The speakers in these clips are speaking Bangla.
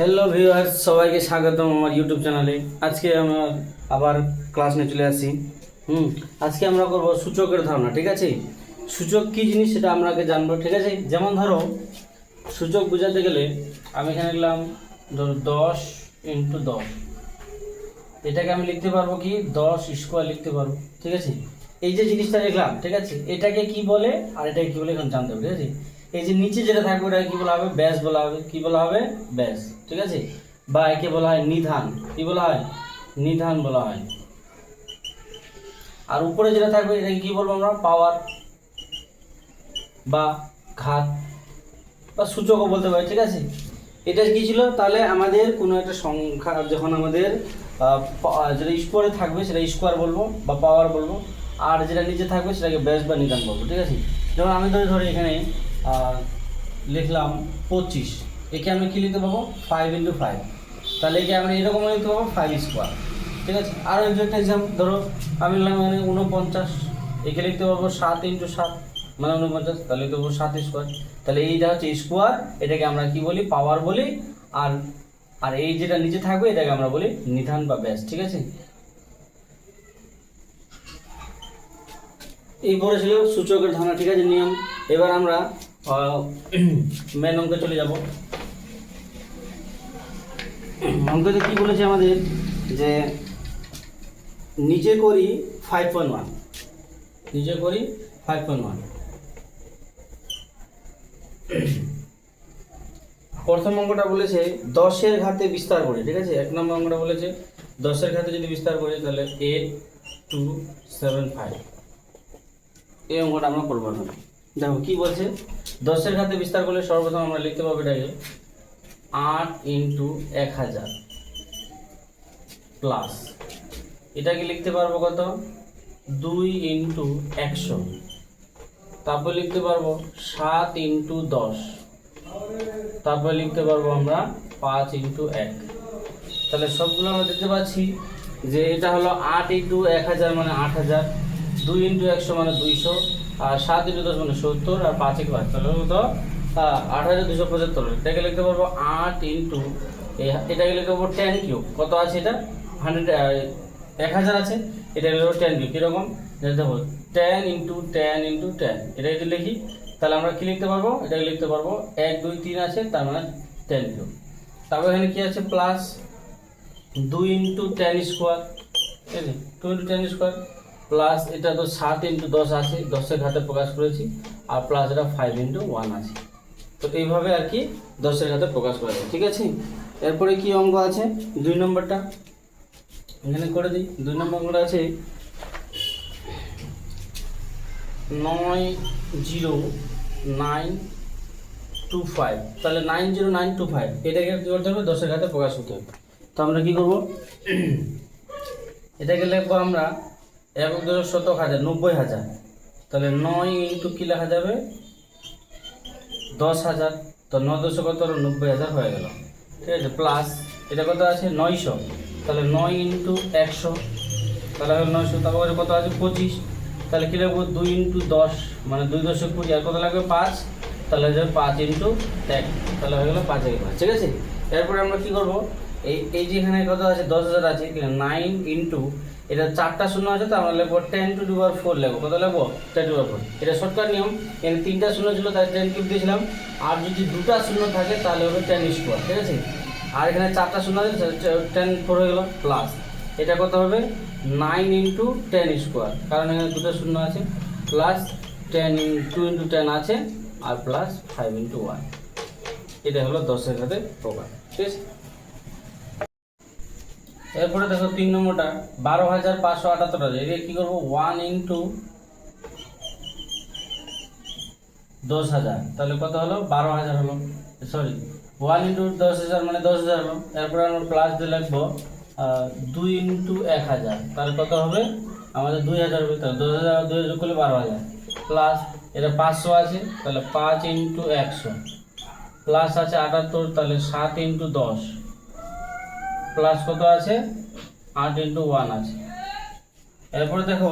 হ্যালো ভিউয়ার্স সবাইকে স্বাগতম আমার ইউটিউব চ্যানেলে আজকে আমরা আবার ক্লাস নিয়ে চলে আসি। হুম, আজকে আমরা করব সূচকের ধারণা, ঠিক আছে? সূচক কী জিনিস সেটা আমরা আগে জানব, ঠিক আছে? যেমন ধরো, সূচক বোঝাতে গেলে আমি এখানে লিখলাম ধরো দশ ইন্টু দশ। এটাকে আমি লিখতে পারব কি? দশ স্কোয়ার লিখতে পারব, ঠিক আছে? এই যে জিনিসটা লিখলাম ঠিক আছে? এটাকে কি বলে? আর এটাকে কী বলে? এখন জানতে হবে, ঠিক আছে? এই যে নিচে যেটা থাকবে, ওটাকে কী বলা হবে? ব্যাস বলা হবে। কী বলা হবে? ব্যাস। ঠিক আছে? বা একে বলা হয় নিধান। কি বলা হয়? নিধান বলা হয়। আর উপরে যেটা থাকবে, এটাকে কি বলব আমরা? পাওয়ার বা ঘাত বা সূচকও বলতে পারি, ঠিক আছে? এটা কি ছিল? তাহলে আমাদের কোনো একটা সংখ্যা, যখন আমাদের যেটা স্কোয়ারে থাকবে, সেটা স্কোয়ার বলব বা পাওয়ার বলব। আর যেটা নিচে থাকবে, সেটাকে ব্যাস বা নিদান বলব, ঠিক আছে? যেমন আমি ধরে ধরে এখানে লিখলাম পঁচিশ। একে আমি কি লিখতে পাবো ফাইভ ইন্টু ফাইভ তাহলে একে আমি এরকম লিখতে পাবো ফাইভ স্কোয়ার ঠিক আছে? আর একটা এক্সাম ধরো, আমি লিখলাম এখানে উনপঞ্চাশ একে লিখতে পারব সাত ইন্টু সাত মানে উনপঞ্চাশ তাহলে লিখতে পারব সাত স্কোয়ার তাহলে এইটা হচ্ছে স্কোয়ার এটাকে আমরা কি বলি? পাওয়ার বলি। আর আর এই যেটা নিচে থাকবে, এটাকে আমরা বলি নিধান বা ব্যাস, ঠিক আছে? এই পরে ছিল সূচকের ধারণা, ঠিক আছে, নিয়ম। এবার আমরা মেন অঙ্কে চলে যাব। অঙ্কতে কি বলেছে আমাদের? যে নিচে করি ফাইভ পয়েন্ট ওয়ান নিচে করি ফাইভ পয়েন্ট ওয়ান প্রথম অঙ্কটা বলেছে দশের ঘাতে বিস্তার করি, ঠিক আছে? এক নম্বর অঙ্কটা বলেছে দশের ঘাতে যদি বিস্তার করি, তাহলে এইট টু সেভেন ফাইভ এই অঙ্কটা আমরা করব এখন। দেখো, কি বলছে? দশের ঘাতে বিস্তার করলে সর্বপ্রথম আমরা লিখতে পাবো এটাকে আট ইন্টু এক হাজার প্লাস এটাকে লিখতে পারব কত? দুই ইন্টু একশো। তারপর লিখতে পারব সাত ইন্টু দশ। তারপর লিখতে পারব আমরা পাঁচ ইন্টু এক। তাহলে সবগুলো আমরা দেখতে পাচ্ছি যে এটা হলো আট ইন্টু এক হাজার মানে আট হাজার। দুই ইন্টু একশো মানে দুইশো। আর সাত ইন্টু দশ মানে সত্তর আর পাঁচ এক পাঁচ তাহলে হলো তো আহ, আট হাজার দুশো পঁচাত্তর। এটাকে লিখতে পারব আট ইন্টু এটাকে লিখতে পারব টেন কিউব কত আছে এটা? হান্ড্রেড এক হাজার আছে। এটা লিখব টেন কিউব কীরকম? দেখো ten into ten into ten এটা যদি লিখি, তাহলে আমরা কি লিখতে পারব? এটাকে লিখতে পারব এক, দুই, তিন আছে, তার মানে টেন কিউব তারপর এখানে কি আছে? প্লাস দুই ইন্টু টেন স্কোয়ার ঠিক আছে? Two into ten square plus এটা তো সাত ইন্টু দশ আছে। দশের ঘাতে প্রকাশ করেছি। আর প্লাস এটা ফাইভ ইন্টু ওয়ান আছে। তো এইভাবে আর কি দশের ঘাতে প্রকাশ করা যায়, ঠিক আছে? এরপরে কি অঙ্ক আছে? দুই নম্বরটা। এখানে করে দিই। দুই নম্বর অঙ্কটা আছে নয় জিরো নাইন টু ফাইভ। তাহলে nine zero nine two five, এটাকে কী করতে হবে? দশের ঘাতে প্রকাশ করতে হবে। তো আমরা কী করব? এটাকে লিখব আমরা এক দশ শতক হাজার, নব্বই হাজার। তাহলে নয় ইন্টু কী লেখা যাবে? দশ হাজার, তো ন দশে কত নব্বই হাজার হয়ে গেল। ঠিক আছে প্লাস এটা কত আছে? নয়শো। তাহলে নয় ইন্টু একশো, তাহলে হলো নয়শো তারপরে কত আছে? পঁচিশ। তাহলে কী লিখব দুই ইন্টু দশ মানে দুই দশে কুড়ি, আর কত লাগবে? পাঁচ। তাহলে যাবে পাঁচ ইন্টু এক, তাহলে হয়ে গেলো পাঁচ এক পাঁচ, ঠিক আছে? এরপরে আমরা কী করব? এই এই যে এখানে কত আছে? দশ হাজার আছে নাইন ইন্টু এটা চারটা শূন্য আছে তো আমরা লিখব টেন টু পাওয়ার ফোর লিখব কত লিখব টেন টু ফোর এটা শর্টকাট নিয়ম। এখানে তিনটা শূন্য ছিল, তাই টেন কিউব দিয়েছিলাম। আর যদি দুটা শূন্য থাকে, তাহলে হবে টেন স্কোয়ার ঠিক আছে? আর এখানে চারটা শূন্য আছে টেন ফোর হয়ে গেলো প্লাস এটা কত হবে? নাইন ইন্টু টেন স্কোয়ার কারণ এখানে দুটো শূন্য আছে। Plus ten two into ten আছে, আর প্লাস ফাইভ ইন্টু ওয়ান এটা হলো দশের সাথে প্রকার, ঠিক আছে? এরপরে দেখো তিন নম্বরটা, বারো হাজার পাঁচশো আটাত্তর হাজার এটা কী করব? ওয়ান ইন্টু দশ হাজার। তাহলে কত হলো? বারো হাজার হলো। সরি ওয়ান ইন্টু দশ হাজার মানে দশ হাজার হলো। এরপরে আমরা প্লাস দিয়ে লিখব দুই ইন্টু এক হাজার। তাহলে কত হবে? আমাদের দুই হাজার হবে। তাহলে দশ হাজার দুই হাজার করলে বারো হাজার। প্লাস এটা পাঁচশো আছে। তাহলে পাঁচ ইন্টু একশো। প্লাস আছে আটাত্তর, তাহলে সাত ইন্টু দশ। প্লাস কত আছে? আট ইন্টু ওয়ান আছে। এরপরে দেখো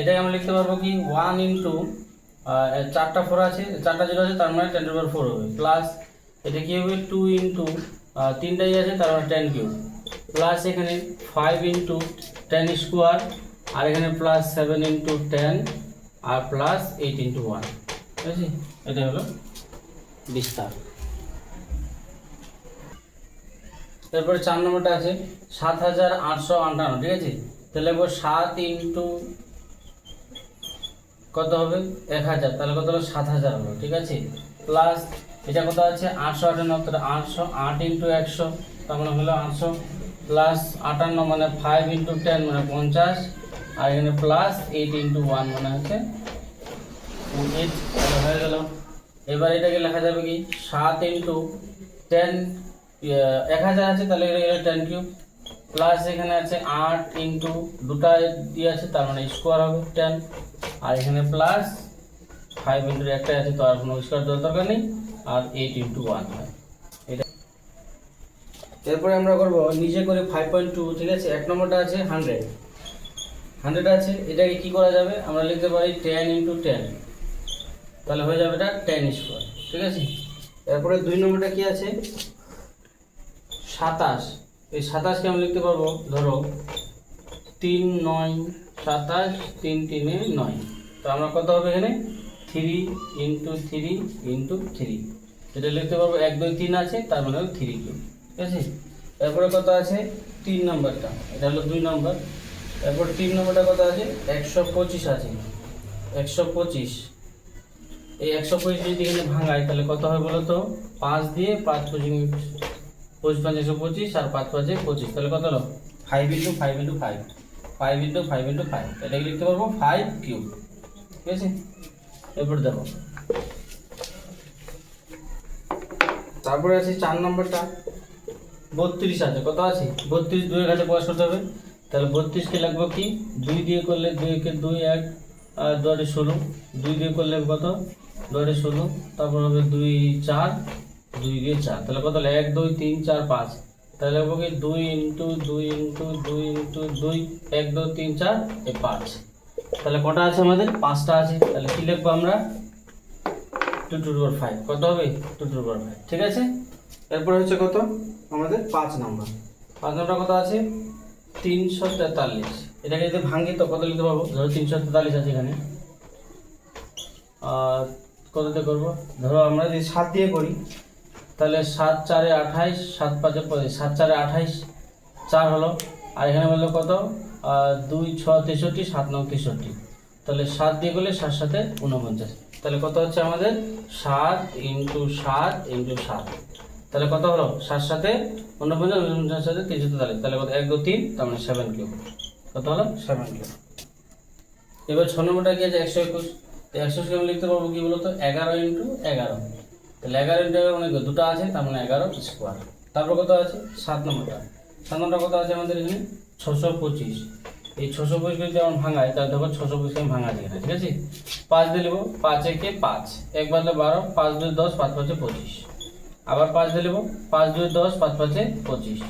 এটাই আমরা লিখতে পারব কি? ওয়ান ইন্টু চারটা ফোর আছে। চারটা জিরো আছে তার মানে টেন ফোর হবে। প্লাস এটা কি হবে? টু ইন্টু আহ, তিনটাই আছে তার মানে টেন কিউব প্লাস এখানে ফাইভ ইন্টু টেন স্কোয়ার আর এখানে প্লাস সেভেন ইন্টু টেন আর প্লাস এইট ইন্টু ওয়ান ঠিক আছে এটা হলো বিস্তার। তারপরে চার নম্বরটা আছে সাত হাজার আটশো আটান্ন, ঠিক আছে? তাহলে লিখব সাত ইন্টু কত হবে? এক হাজার, তাহলে কত হলো? সাত হাজার হলো, ঠিক আছে? প্লাস এটা কত আছে? আটশো আটান্ন, তাহলে আটশো আট ইন্টু একশো, তার মানে হলো আটশো। প্লাস আটান্ন মানে ফাইভ ইন্টু টেন মানে পঞ্চাশ, আর এখানে প্লাস এইট ইন্টু ওয়ান মানে হচ্ছে এইট হয়ে গেল। এবার এটাকে লেখা যাবে কি? সাত ইন্টু টেন এক হাজার আছে, তাহলে এটা টেন কিউব প্লাস এখানে আছে আট ইন্টু দুটা দিয়ে আছে, তার মানে স্কোয়ার হবে টেন আর এখানে প্লাস ফাইভ ইন্টু একটা আছে, তো আর কোনো স্কোয়ার দেওয়ার দরকার নেই। আর এইট ইন্টু ওয়ান হয়। এটা এরপরে আমরা করব নিজে করে ফাইভ পয়েন্ট টু ঠিক আছে? এক নম্বরটা আছে হান্ড্রেড হান্ড্রেড আছে, এটাকে কি করা যাবে? আমরা লিখতে পারি টেন ইন্টু টেন তাহলে হয়ে যাবে এটা টেন স্কোয়ার ঠিক আছে? এরপরে দুই নম্বরটা কি আছে? সাতাশ। এই সাতাশকে আমি লিখতে পারব, ধরো, তিন, নয়, সাতাশ, তিন, তিনে নয়। তো আমরা কত হবে এখানে? Three into three into three. এটা লিখতে পারব এক, দুই, তিন আছে, তার মানে হলো থ্রি কিউ ঠিক আছে? এরপরে কত আছে? তিন নম্বরটা। এটা হলো দুই নম্বর। এরপর তিন নম্বরটা কত আছে? একশো পঁচিশ আছে। একশো পঁচিশ। এই একশো পঁচিশ যদি এখানে ভাঙায়, তাহলে কত হবে বলো তো? পাঁচ দিয়ে পাঁচ পঁচিশ পঁচিশ পাঁচ পঁচিশ আর পাঁচ পাঁচে পঁচিশ, তাহলে কত হলো? Five into five into five five into five into five এটাকে লিখতে পারব? ফাইভ কিউব ঠিক আছে? এরপর দেখো। তারপরে আছে চার নম্বরটা। বত্রিশ আছে। কত আছে? বত্রিশ দুইয়ের কাছে প্রকাশ করতে হবে। তাহলে বত্রিশকে লাগবে কি? দুই দিয়ে করলে দুইকে দুই এক, আর দুয়ারে ষোলো। দুই দিয়ে করলে কত? দুয়ারে ষোলো। তারপর হবে দুই চার। দুই দিয়ে চার, তাহলে কত এক, দুই, তিন, চার, পাঁচ। তাহলে হবে কি দুই ইন্টু দুই ইন্টু দুই ইন্টু দুই, এক, দুই, তিন, চার, এ পাঁচ। তাহলে কটা আছে আমাদের? পাঁচটা আছে। তাহলে কি লিখব আমরা? Two two power five. কত হবে? Two two power five. ঠিক আছে? এরপরে হচ্ছে কত? আমাদের পাঁচ নম্বর। পাঁচ নাম্বার কত আছে? তিনশো তেতাল্লিশ। এটাকে যদি ভাঙি তো কত লিখতে পারব? ধরো তিনশো তেতাল্লিশ আছে এখানে। আর কততে করব? ধরো আমরা যদি সাত দিয়ে করি তাহলে সাত চারে আঠাইশ, সাত পাঁচে সাত চারে আঠাইশ, চার হলো। আর এখানে বলল কত? দুই, ছ, তেষট্টি, সাত, নয়, তেষট্টি। তাহলে সাত দিয়ে গেলে সাত সাথে উনপঞ্চাশ তাহলে কত হচ্ছে আমাদের? সাত ইন্টু সাত ইন্টু সাত। তাহলে কত হলো? সাত সাথে উনপঞ্চাশ উনপঞ্চাশ সাথে তিনশো তেতাল্লিশ। তাহলে কত? এক দু তিন, তার মানে সেভেন কিউব কত হলো? সেভেন কিউব এবার ছ নম্বরটা কি আছে? একশো একুশ। একশো আমি লিখতে পারব কি বলতো? এগারো ইন্টু এগারো। তাহলে এগারো ইন্টু মানে দুটো আছে, তার মানে এগারো স্কোয়ার তারপর কত আছে? সাত নম্বরটা। সাত নম্বরটা কত আছে আমাদের এখানে? ছশো পঁচিশ। এই ছশো পঁচিশ যদি আমার ভাঙায়, তাহলে দেখো ছশো পঁচিশ আমি ভাঙা যায় ঠিক আছে? পাঁচ দিয়ে নেব পাঁচ একে পাঁচ। এক বাদলে বারো, পাঁচ দুই দশ, পাঁচ পাঁচে পঁচিশ। আবার পাঁচ দিয়ে নেব পাঁচ দুই দশ, পাঁচ পাঁচে পঁচিশ।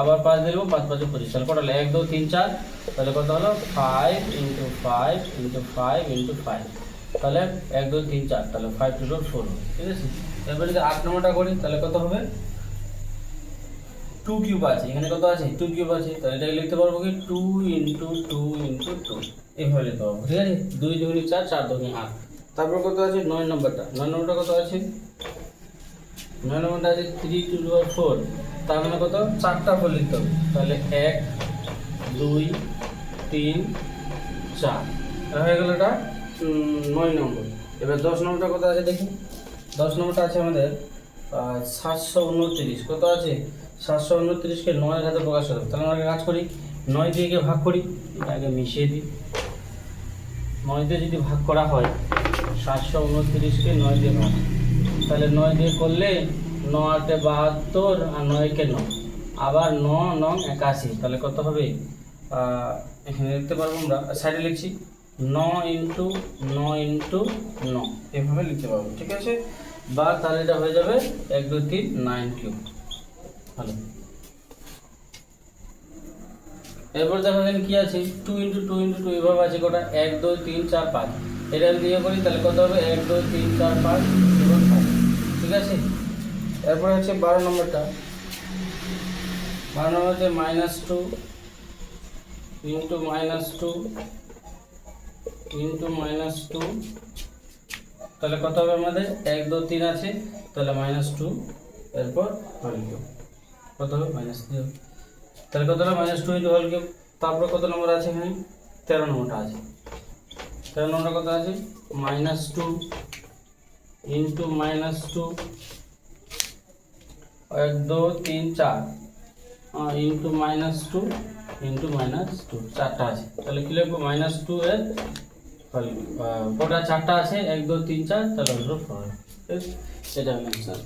আবার পাঁচ দিয়ে নেব পাঁচ পাঁচে পঁচিশ। তাহলে কত হলো এক, দু, তিন, চার। তাহলে কত হলো? Five into five into five into five তাহলে এক, দু, তিন, চার। তাহলে ফাইভ টু ফোর ঠিক আছে? এবার যদি আট নম্বরটা করি, তাহলে কত হবে? টু কিউব আছে। এখানে কত আছে? টু কিউব আছে। তাহলে এটাকে লিখতে পারব কি? Two into two into two এইভাবে লিখতে পারব, ঠিক আছে? দুই দুগুণি চার চার দুগুণি আট। তারপর কত আছে? নয় নম্বরটা। নয় নম্বরটা কত আছে? নয় নম্বরটা আছে থ্রি টু পাওয়ার ফোর তার মানে কত? চারটা ফোর লিখতে হবে। তাহলে এক, দুই, তিন, চার। হয়ে গেল এটা নয় নম্বর। এবার দশ নম্বরটা কত আছে দেখি? দশ নম্বরটা আছে আমাদের সাতশো উনত্রিশ। কত আছে? সাতশো উনত্রিশকে নয় হাতে প্রকাশ হবে তাহলে আমরা কাজ করি। নয় দিয়ে ভাগ করি। আগে মিশিয়ে দিই। নয় দিয়ে যদি ভাগ করা হয়, সাতশো উনত্রিশকে নয় দিয়ে ভাগ। তাহলে নয় দিয়ে করলে ন আটে বাহাত্তর আর নয়কে ন আবার ন নং একাশি। তাহলে কত হবে? এখানে লিখতে পারব আমরা। সাইডে লিখছি। ন ইন্টু ন ইন্টু ন এভাবে লিখতে পারব। ঠিক আছে? বা তাহলে এটা হয়ে যাবে এক, দুই, তিন নাইন কিউব ভালো। এরপর দেখো কি আছে। Two into two into two এভাবে আছে কটা এক, দুই, তিন, চার, পাঁচ। এটা যদি ইয়ে করি, তাহলে কত হবে? এক, দুই, তিন, চার, পাঁচ, এবং পাঁচ ঠিক আছে? এরপরে হচ্ছে বারো নম্বরটা। বারো নম্বর হচ্ছে minus two into minus two into minus two তাহলে কত হবে আমাদের? এক, দু, তিন আছে। তাহলে মাইনাস টু এরপর হল কিউব কত হবে? মাইনাস থ্রি তাহলে কত হবে মাইনাস টু ইন্টু হল কিউব তারপরে কত নম্বর আছে এখানে? তেরো নম্বরটা আছে। তেরো নম্বরটা কত আছে? Minus two into minus two এক, দু, তিন, চার। Into minus two into minus two চারটা আছে। তাহলে কি লিখব? মাইনাস টু এর ফল কটা চারটা আছে? এক দু তিন চার তাহলে হলো ফোর এটা অ্যান্সার